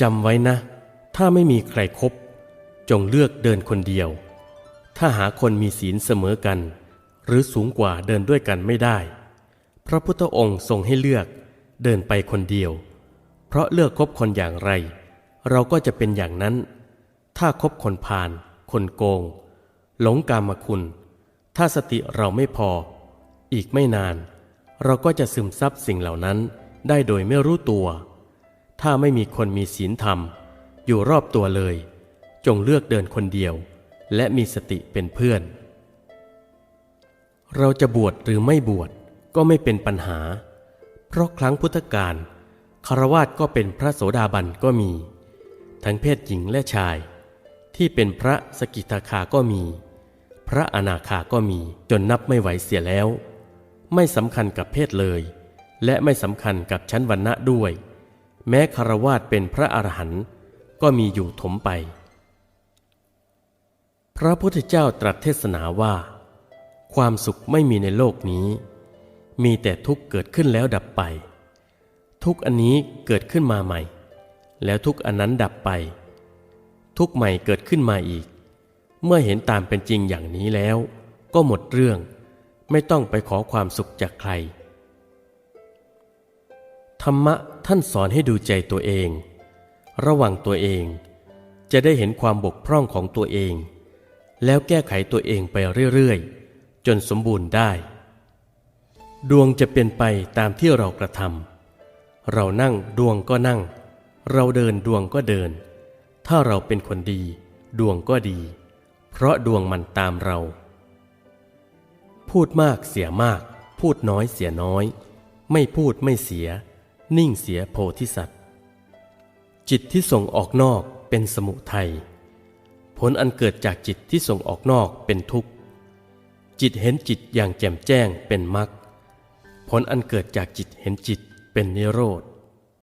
จำไว้นะ ถ้าไม่มีใครครบจงเลือกเดินคนเดียว ถ้าหาคนมีศีลเสมอกัน หรือสูงกว่าเดินด้วยกันไม่ได้ พระพุทธองค์ทรงให้เลือกเดินไปคนเดียว เพราะเลือกคบคนอย่างไร เราก็จะเป็นอย่างนั้น ถ้าคบคนพาลคนโกง หลงกามคุณ ถ้าสติเราไม่พอ อีกไม่นาน เราก็จะซึมซับสิ่งเหล่านั้นได้โดยไม่รู้ตัว ถ้าไม่มีคนมีศีลธรรม อยู่รอบตัวเลย จงเลือกเดินคนเดียว และมีสติเป็นเพื่อน เราจะบวชหรือไม่บวชก็ไม่เป็นปัญหา เพราะครั้งพุทธกาลคารวาสก็เป็นพระโสดาบันก็มี ทั้งเพศหญิงและชาย ที่เป็นพระสกิทาคาก็มี พระอนาคาก็มีจนนับไม่ไหวเสียแล้ว ไม่สำคัญกับเพศเลย และไม่สำคัญกับชั้นวรรณะด้วย แม้คารวาสเป็นพระอรหันต์ก็มีอยู่ถมไป พระพุทธเจ้าตรัสเทศนาว่า ความสุขไม่มีในโลกนี้ มีแต่ทุกข์เกิดขึ้นแล้วดับไป ทุกข์อันนี้เกิดขึ้นมาใหม่ แล้วทุกข์อันนั้นดับไป ทุกข์ใหม่เกิดขึ้นมาอีก เมื่อเห็นตามเป็นจริงอย่างนี้แล้ว ก็หมดเรื่อง ไม่ต้องไปขอความสุขจากใคร ธรรมะท่านสอนให้ดูใจตัวเอง ระวังตัวเอง จะได้เห็นความบกพร่องของตัวเอง แล้วแก้ไขตัวเองไปเรื่อยๆ จนสมบูรณ์ได้ ดวงจะเป็นไปตามที่เรากระทำเรานั่งดวงก็นั่ง เราเดินดวงก็เดิน ถ้าเราเป็นคนดี ดวงก็ดี เพราะดวงมันตามเรา พูดมากเสียมาก พูดน้อยเสียน้อย ไม่พูดไม่เสีย นิ่งเสียโพธิสัตว์ จิตที่ส่งออกนอกเป็นสมุทัยผลอันเกิดจากจิตที่ส่งออกนอกเป็นทุกข์ จิตเห็นจิตอย่างแจ่มแจ้งเป็นมรรคผลอันเกิดจากจิตเห็นจิตเป็นนิโรธ